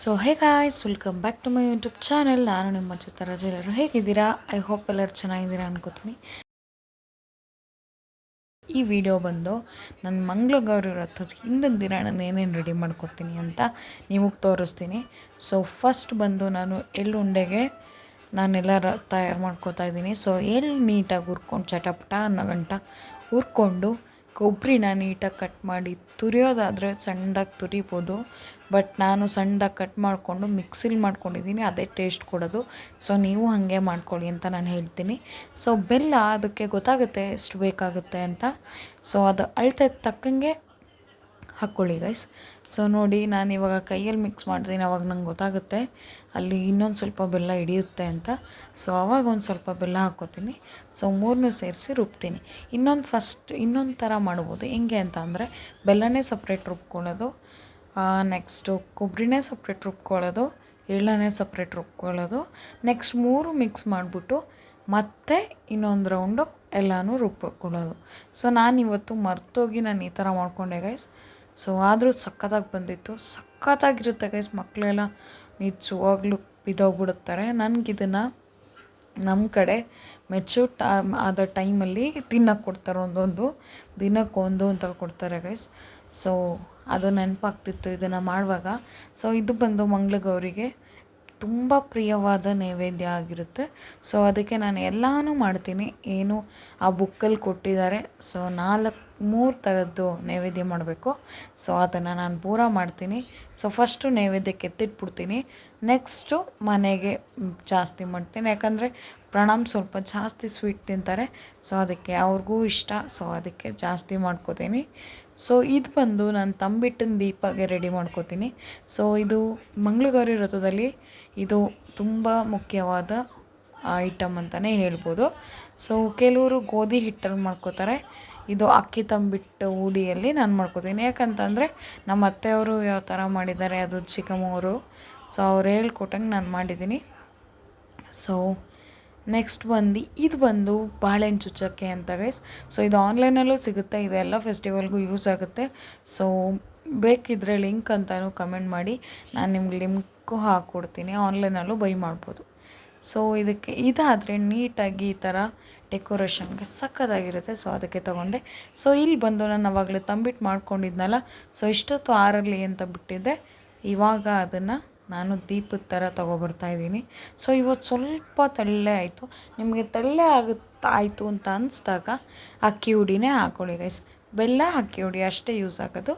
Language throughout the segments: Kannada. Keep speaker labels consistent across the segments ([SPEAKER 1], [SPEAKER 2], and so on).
[SPEAKER 1] So hey guys welcome back to my YouTube channel ನಾನು ನಿಮ್ಮ ಜೊತೆ ರಜೆ ಎಲ್ಲರೂ ಹೇಗಿದ್ದೀರಾ? ಐ ಹೋಪ್ ಎಲ್ಲರೂ ಚೆನ್ನಾಗಿದ್ದೀರಾ ಅನ್ಕೋತೀನಿ. ಈ ವಿಡಿಯೋ ಬಂದು ನನ್ನ ಮಂಗಳಗೌರಿ ರಥದ ಹಿಂದಿನ ದಿನ ನಾನು ಏನೇನು ರೆಡಿ ಮಾಡ್ಕೊತೀನಿ ಅಂತ ನಿಮಗೆ ತೋರಿಸ್ತೀನಿ. ಸೊ ಫಸ್ಟ್ ಬಂದು ನಾನು ಎಳ್ಳುಂಡೆಗೆ ನಾನೆಲ್ಲ ತಯಾರು ಮಾಡ್ಕೋತಾ ಇದ್ದೀನಿ. ಸೊ ಎಳ್ಳು ನೀಟಾಗಿ ಹುರ್ಕೊಂಡು ಚಟಪಟ, ಅನ್ನೋ ಗಂಟ ಹುರ್ಕೊಂಡು ಕೊಬ್ಬರಿನ ನೀಟಾಗಿ ಕಟ್ ಮಾಡಿ ತುರಿಯೋದಾದರೆ ಸಣ್ಣದಾಗಿ ತುರಿಬೋದು. ಬಟ್ ನಾನು ಸಣ್ಣದಾಗಿ ಕಟ್ ಮಾಡಿಕೊಂಡು ಮಿಕ್ಸಿಲಿ ಮಾಡ್ಕೊಂಡಿದ್ದೀನಿ, ಅದೇ ಟೇಸ್ಟ್ ಕೊಡೋದು. ಸೊ ನೀವು ಹಾಗೆ ಮಾಡ್ಕೊಳ್ಳಿ ಅಂತ ನಾನು ಹೇಳ್ತೀನಿ. ಸೊ ಬೆಲ್ಲ ಅದಕ್ಕೆ ಗೊತ್ತಾಗುತ್ತೆ ಎಷ್ಟು ಬೇಕಾಗುತ್ತೆ ಅಂತ. ಸೊ ಅದು ಅಳತೆ ತಕ್ಕಂಗೆ ಹಾಕ್ಕೊಳ್ಳಿ ಗೈಸ್ ಸೊ ನೋಡಿ, ನಾನು ಇವಾಗ ಕೈಯಲ್ಲಿ ಮಿಕ್ಸ್ ಮಾಡ್ತೀನಿ ಅವಾಗ ನಂಗೆ ಗೊತ್ತಾಗುತ್ತೆ. ಅಲ್ಲಿ ಇನ್ನೊಂದು ಸ್ವಲ್ಪ ಬೆಲ್ಲ ಹಿಡಿಯುತ್ತೆ ಅಂತ. ಸೊ ಅವಾಗ ಒಂದು ಸ್ವಲ್ಪ ಬೆಲ್ಲ ಹಾಕ್ಕೋತೀನಿ. ಸೊ ಮೂರನ್ನೂ ಸೇರಿಸಿ ರುಬ್ತೀನಿ. ಇನ್ನೊಂದು ಫಸ್ಟ್ ಇನ್ನೊಂದು ಥರ ಮಾಡ್ಬೋದು. ಹೆಂಗೆ ಅಂತ ಅಂದರೆ, ಬೆಲ್ಲನೇ ಸಪ್ರೇಟ್ ರುಬ್ಕೊಳ್ಳೋದು. ನೆಕ್ಸ್ಟು ಕೊಬ್ಬರಿನೇ ಸಪ್ರೇಟ್ ರುಬ್ಕೊಳ್ಳೋದು. ಎಳ್ಳನ್ನೇ ಸಪ್ರೇಟ್ ರುಬ್ಕೊಳ್ಳೋದು. ನೆಕ್ಸ್ಟ್ ಮೂರು ಮಿಕ್ಸ್ ಮಾಡಿಬಿಟ್ಟು ಮತ್ತೆ ಇನ್ನೊಂದು ರೌಂಡು ಎಲ್ಲನೂ ರುಬ್ಬಿಕೊಳ್ಳೋದು ಸೊ ನಾನು ಇವತ್ತು ಮರ್ತೋಗಿ ನಾನು ಈ ಥರ ಮಾಡ್ಕೊಂಡೆ ಗೈಸ್ ಸೊ ಆದರೂ ಸಖತ್ತಾಗಿ ಬಂದಿತ್ತು. ಸಖತ್ತಾಗಿರುತ್ತೆ ಗೈಸ್ ಮಕ್ಕಳೆಲ್ಲ ನಿಜವಾಗ್ಲೂ ಬಿದ್ದೋಗ್ಬಿಡುತ್ತಾರೆ ನನಗಿದನ್ನು ನಮ್ಮ ಕಡೆ ಮೆಚೂರ್ ಟೈಮ್ ಆದ ಟೈಮಲ್ಲಿ ತಿನ್ನಕ್ಕೆ ಕೊಡ್ತಾರೆ ಒಂದೊಂದು. ದಿನಕ್ಕೊಂದು ಅಂತ ಕೊಡ್ತಾರೆ ಗೈಸ್ ಸೊ ಅದು ನೆನಪಾಗ್ತಿತ್ತು ಇದನ್ನು ಮಾಡುವಾಗ. ಸೊ ಇದು ಬಂದು ಮಂಗಳಗೌರಿಗೆ ತುಂಬ ಪ್ರಿಯವಾದ ನೈವೇದ್ಯ ಆಗಿರುತ್ತೆ. ಸೊ ಅದಕ್ಕೆ ನಾನು ಎಲ್ಲನೂ ಮಾಡ್ತೀನಿ. ಏನು ಆ ಬುಕ್ಕಲ್ಲಿ ಕೊಟ್ಟಿದ್ದಾರೆ. ಸೊ ನಾಲ್ಕು, ಮೂರು ಥರದ್ದು ನೈವೇದ್ಯ ಮಾಡಬೇಕು. ಸೊ ಅದನ್ನು ನಾನು ಪೂರ ಮಾಡ್ತೀನಿ. ಸೊ ಫಸ್ಟು ನೈವೇದ್ಯಕ್ಕೆ ಎತ್ತಿಟ್ಬಿಡ್ತೀನಿ ನೆಕ್ಸ್ಟು ಮನೆಗೆ ಜಾಸ್ತಿ ಮಾಡ್ತೀನಿ. ಯಾಕಂದರೆ ಪ್ರಣಾಮ್ ಸ್ವಲ್ಪ ಜಾಸ್ತಿ ಸ್ವೀಟ್ ತಿಂತಾರೆ. ಸೊ ಅದಕ್ಕೆ ಅವ್ರಿಗೂ ಇಷ್ಟ. ಸೊ ಅದಕ್ಕೆ ಜಾಸ್ತಿ ಮಾಡ್ಕೋತೀನಿ. ಸೊ ಇದು ಬಂದು ನಾನು ತಂಬಿಟ್ಟಿನ ದೀಪಗೆ ರೆಡಿ ಮಾಡ್ಕೋತೀನಿ. ಸೊ ಇದು ಮಂಗಳಗೌರಿ ವ್ರತದಲ್ಲಿ ಇದು ತುಂಬ ಮುಖ್ಯವಾದ ಐಟಮ್ ಅಂತಲೇ ಹೇಳ್ಬೋದು. ಸೊ ಕೆಲವರು ಗೋಧಿ ಹಿಟ್ಟಲ್ಲಿ ಮಾಡ್ಕೋತಾರೆ. ಇದು ಅಕ್ಕಿ ತಂಬಿಟ್ಟು ಉಡಿಯಲ್ಲಿ ನಾನು ಮಾಡ್ಕೋತೀನಿ. ಯಾಕಂತಂದರೆ ನಮ್ಮ ಅತ್ತೆಯವರು ಯಾವ ಥರ ಮಾಡಿದ್ದಾರೆ, ಅದು ಚಿಕ್ಕಮ್ಮವರು ಸೊ ಅವ್ರು ಹೇಳ್ಕೊಟ್ಟಂಗೆ ನಾನು ಮಾಡಿದ್ದೀನಿ. ಸೊ ನೆಕ್ಸ್ಟ್ ಬಂದು, ಇದು ಬಂದು ಬಾಳೆಹಣ್ಣು ಚುಚ್ಚಕ್ಕೆ ಅಂತ ಗೈಸ್ ಸೊ ಇದು ಆನ್ಲೈನಲ್ಲೂ ಸಿಗುತ್ತೆ. ಇದೆಲ್ಲ ಫೆಸ್ಟಿವಲ್ಗೂ ಯೂಸ್ ಆಗುತ್ತೆ. ಸೊ ಬೇಕಿದ್ದರೆ ಲಿಂಕ್ ಅಂತಲೂ ಕಮೆಂಟ್ ಮಾಡಿ. ನಾನು ನಿಮ್ಗೆ ಲಿಂಕು ಹಾಕ್ಕೊಡ್ತೀನಿ ಆನ್ಲೈನಲ್ಲೂ ಬೈ ಮಾಡ್ಬೋದು. ಸೊ ಇದಕ್ಕೆ, ಇದಾದರೆ ನೀಟಾಗಿ ಈ ಥರ ಡೆಕೋರೇಷನ್ಗೆ ಸಕ್ಕತ್ತಾಗಿರುತ್ತೆ. ಸೊ ಅದಕ್ಕೆ ತೊಗೊಂಡೆ. ಸೊ ಇಲ್ಲಿ ಬಂದು ನಾನು ಅವಾಗಲೇ ತಂಬಿಟ್ಟು ಮಾಡ್ಕೊಂಡಿದ್ನಲ್ಲ. ಸೊ ಇಷ್ಟೊತ್ತು ಆರಲ್ಲಿ ಅಂತ ಬಿಟ್ಟಿದ್ದೆ. ಇವಾಗ ಅದನ್ನು ನಾನು ದೀಪದ ಥರ ತೊಗೊಬರ್ತಾ ಇದ್ದೀನಿ. ಸೊ ಇವತ್ತು ಸ್ವಲ್ಪ ತಳ್ಳೆ ಆಯಿತು. ನಿಮಗೆ ತಳ್ಳೆ ಆಗುತ್ತಾಯಿತು ಅಂತ ಅನಿಸ್ದಾಗ ಅಕ್ಕಿ ಹುಡಿನೇ ಹಾಕ್ಕೊಳ್ಳಿ ಗೈಸ್ ಬೆಲ್ಲ ಅಕ್ಕಿ ಹುಡಿ ಅಷ್ಟೇ ಯೂಸ್ ಆಗೋದು.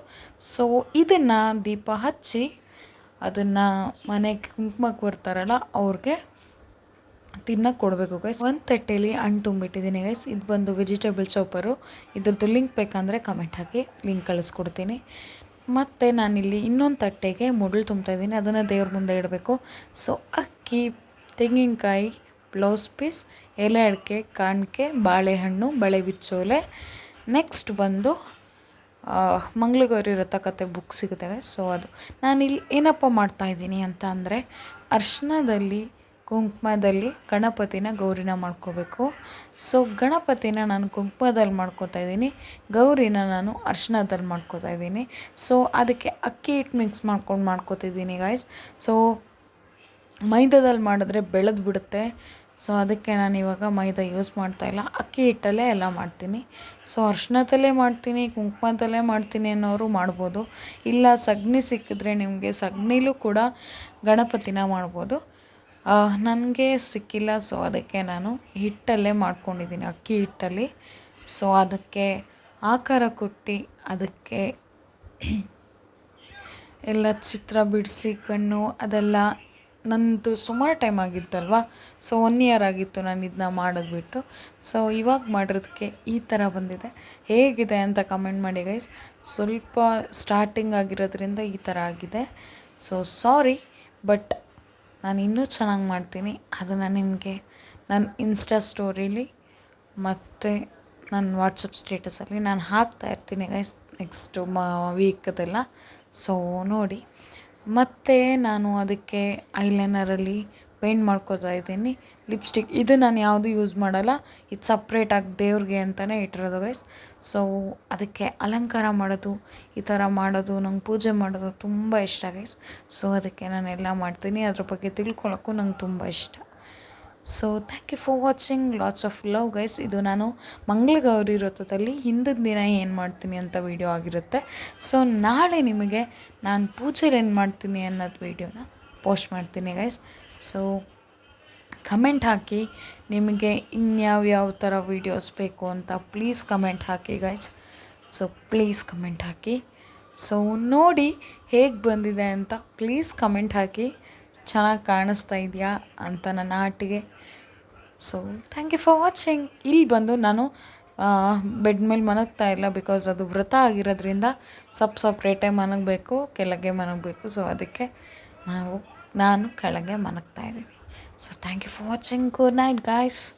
[SPEAKER 1] ಸೊ ಇದನ್ನು ದೀಪ ಹಚ್ಚಿ ಅದನ್ನು ಮನೆಗೆ ಕುಂಕುಮಕ್ಕೆ ಬರ್ತಾರಲ್ಲ, ಅವ್ರಿಗೆ ತಿನ್ನಕ್ಕೆ ಕೊಡಬೇಕು ಗೈಸ್ ಒಂದು ತಟ್ಟೆಯಲ್ಲಿ ಹಣ್ಣು ತುಂಬಿಟ್ಟಿದ್ದೀನಿ ಗೈಸ್ ಇದು ಬಂದು ವೆಜಿಟೇಬಲ್ ಸೋಪರು ಇದ್ರದ್ದು ಲಿಂಕ್ ಬೇಕಂದರೆ ಕಮೆಂಟ್ ಹಾಕಿ ಲಿಂಕ್ ಕಳಿಸ್ಕೊಡ್ತೀನಿ. ಮತ್ತು ನಾನಿಲ್ಲಿ ಇನ್ನೊಂದು ತಟ್ಟೆಗೆ ಮುಡ್ಲು ತುಂಬ್ತಾ ಇದ್ದೀನಿ. ಅದನ್ನು ದೇವ್ರ ಮುಂದೆ ಇಡಬೇಕು. ಸೊ ಅಕ್ಕಿ, ತೆಂಗಿನಕಾಯಿ ಬ್ಲೌಸ್ ಪೀಸ್ ಎಲೆ ಅಡಿಕೆ ಕಾಣಿಕೆ, ಬಾಳೆಹಣ್ಣು, ಬಳೆ ಬಿಚ್ಚೋಲೆ. ನೆಕ್ಸ್ಟ್ ಬಂದು ಮಂಗಳಗೌರಿ ವ್ರತಕತೆ ಬುಕ್ ಸಿಗುತ್ತವೆ ಸೊ ಅದು. ನಾನಿಲ್ಲಿ ಏನಪ್ಪ ಮಾಡ್ತಾಯಿದ್ದೀನಿ ಅಂತ ಅಂದರೆ, ಅರ್ಶಿನದಲ್ಲಿ ಕುಂಕುಮದಲ್ಲಿ ಗಣಪತಿನ ಗೌರಿನ ಮಾಡ್ಕೋಬೇಕು. ಸೊ ಗಣಪತಿನ ನಾನು ಕುಂಕುಮದಲ್ಲಿ ಮಾಡ್ಕೋತಾ ಇದ್ದೀನಿ. ಗೌರಿನ ನಾನು ಅರ್ಶಿನದಲ್ಲಿ ಮಾಡ್ಕೋತಾ ಇದ್ದೀನಿ. ಸೊ ಅದಕ್ಕೆ ಅಕ್ಕಿ ಹಿಟ್ಟು ಮಿಕ್ಸ್ ಮಾಡ್ಕೊಂಡು ಮಾಡ್ಕೋತಿದ್ದೀನಿ ಗಾಯ್ಸ್ ಸೊ ಮೈದಾದಲ್ಲಿ ಮಾಡಿದ್ರೆ ಬೆಳೆದು ಬಿಡುತ್ತೆ. ಸೊ ಅದಕ್ಕೆ ನಾನು ಇವಾಗ ಮೈದಾ ಯೂಸ್ ಮಾಡ್ತಾ ಇಲ್ಲ. ಅಕ್ಕಿ ಹಿಟ್ಟಲ್ಲೇ ಎಲ್ಲ ಮಾಡ್ತೀನಿ. ಸೊ ಅರ್ಶಿನದಲ್ಲೇ ಮಾಡ್ತೀನಿ, ಕುಂಕುಮದಲ್ಲೇ ಮಾಡ್ತೀನಿ ಅನ್ನೋರು ಮಾಡ್ಬೋದು. ಇಲ್ಲ, ಸಗಣಿ ಸಿಕ್ಕಿದ್ರೆ ನಿಮಗೆ ಸಗಣಿಲೂ ಕೂಡ ಗಣಪತಿನ ಮಾಡ್ಬೋದು. ನನಗೆ ಸಿಕ್ಕಿಲ್ಲ ಸೊ ಅದಕ್ಕೆ ನಾನು ಹಿಟ್ಟಲ್ಲೇ ಮಾಡ್ಕೊಂಡಿದ್ದೀನಿ, ಅಕ್ಕಿ ಹಿಟ್ಟಲ್ಲಿ. ಸೊ ಅದಕ್ಕೆ ಆಕಾರ ಕೊಟ್ಟು ಅದಕ್ಕೆ ಎಲ್ಲ ಚಿತ್ರ ಬಿಡಿಸಿ, ಕಣ್ಣು ಅದೆಲ್ಲ ನನ್ನದು ಸುಮಾರು ಟೈಮ್ ಆಗಿತ್ತಲ್ವ? ಸೊ ಒನ್ ಇಯರ್ ಆಗಿತ್ತು ನಾನು ಇದನ್ನ ಮಾಡಿದ್ಬಿಟ್ಟು ಸೊ ಇವಾಗ ಮಾಡಿರೋದಕ್ಕೆ ಈ ಥರ ಬಂದಿದೆ. ಹೇಗಿದೆ ಅಂತ ಕಮೆಂಟ್ ಮಾಡಿ ಗೈಸ್ ಸ್ವಲ್ಪ ಸ್ಟಾರ್ಟಿಂಗ್ ಆಗಿರೋದ್ರಿಂದ ಈ ಥರ ಆಗಿದೆ. ಸೊ ಸಾರಿ ಬಟ್ ನಾನು ಇನ್ನೂ ಚೆನ್ನಾಗಿ ಮಾಡ್ತೀನಿ. ಅದನ್ನು ನಿಮಗೆ ನನ್ನ ಇನ್ಸ್ಟಾ ಸ್ಟೋರಿಲಿ ಮತ್ತು ನನ್ನ ವಾಟ್ಸಪ್ ಸ್ಟೇಟಸಲ್ಲಿ ನಾನು ಹಾಕ್ತಾ ಇರ್ತೀನಿ ಗೈಸ್ ನೆಕ್ಸ್ಟು ಮ ವೀಕದೆಲ್ಲ ಸೊ ನೋಡಿ. ಮತ್ತು ನಾನು ಅದಕ್ಕೆ ಐಲೈನರಲ್ಲಿ ಪೇಂಟ್ ಮಾಡ್ಕೋತಾ ಇದ್ದೀನಿ. ಲಿಪ್ಸ್ಟಿಕ್ ಇದು ನಾನು ಯಾವುದು ಯೂಸ್ ಮಾಡಲ್ಲ. ಇದು ಸಪ್ರೇಟಾಗಿ ದೇವ್ರಿಗೆ ಅಂತಲೇ ಇಟ್ಟಿರೋದು ಗೈಸ್ ಸೊ ಅದಕ್ಕೆ ಅಲಂಕಾರ ಮಾಡೋದು, ಈ ಥರ ಮಾಡೋದು, ನಂಗೆ ಪೂಜೆ ಮಾಡೋದು ತುಂಬ ಇಷ್ಟ ಗೈಸ್ ಸೊ ಅದಕ್ಕೆ ನಾನು ಎಲ್ಲ ಮಾಡ್ತೀನಿ. ಅದ್ರ ಬಗ್ಗೆ ತಿಳ್ಕೊಳ್ಳೋಕ್ಕೂ ನಂಗೆ ತುಂಬ ಇಷ್ಟ. So thank you for watching lots of love guys ಇದು ನಾನು ಮಂಗಳಗೌರಿ ವ್ರತದಲ್ಲಿ ಹಿಂದಿನ ದಿನ ಏನು ಮಾಡ್ತೀನಿ ಅಂತ ವೀಡಿಯೋ ಆಗಿರುತ್ತೆ. ಸೊ ನಾಳೆ ನಿಮಗೆ ನಾನು ಪೂಜೆಲಿ ಏನು ಮಾಡ್ತೀನಿ ಅನ್ನೋದು ವೀಡಿಯೋನ ಪೋಸ್ಟ್ ಮಾಡ್ತೀನಿ ಗೈಸ್ ಸೊ ಕಮೆಂಟ್ ಹಾಕಿ. ನಿಮಗೆ ಇನ್ಯಾವ್ಯಾವ ಥರ ವೀಡಿಯೋಸ್ ಬೇಕು ಅಂತ ಪ್ಲೀಸ್ ಕಮೆಂಟ್ ಹಾಕಿ ಗೈಸ್ ಸೊ ಪ್ಲೀಸ್ ಕಮೆಂಟ್ ಹಾಕಿ. ಸೊ ನೋಡಿ ಹೇಗೆ ಬಂದಿದೆ ಅಂತ ಪ್ಲೀಸ್ ಕಮೆಂಟ್ ಹಾಕಿ. ಚೆನ್ನಾಗಿ ಕಾಣಿಸ್ತಾ ಇದೆಯಾ ಅಂತ ನನ್ನ ಆಟಿಗೆ. So thank you for watching ಇಲ್ಲಿ ಬಂದು ನಾನು ಬೆಡ್ ಮೇಲೆ ಮನಗ್ತಾ ಇಲ್ಲ ಬಿಕಾಸ್ ಅದು ವ್ರತ ಆಗಿರೋದ್ರಿಂದ ಸಪ್ ಸಪ್ರೇಟೇ ಮಲಗಬೇಕು, ಕೆಳಗೆ ಮನಗಬೇಕು ಸೊ ಅದಕ್ಕೆ ನಾವು ನಾನು ಕೆಳಗೆ ಮಲಗ್ತಾ ಇದ್ದೀನಿ. So thank you for watching good night guys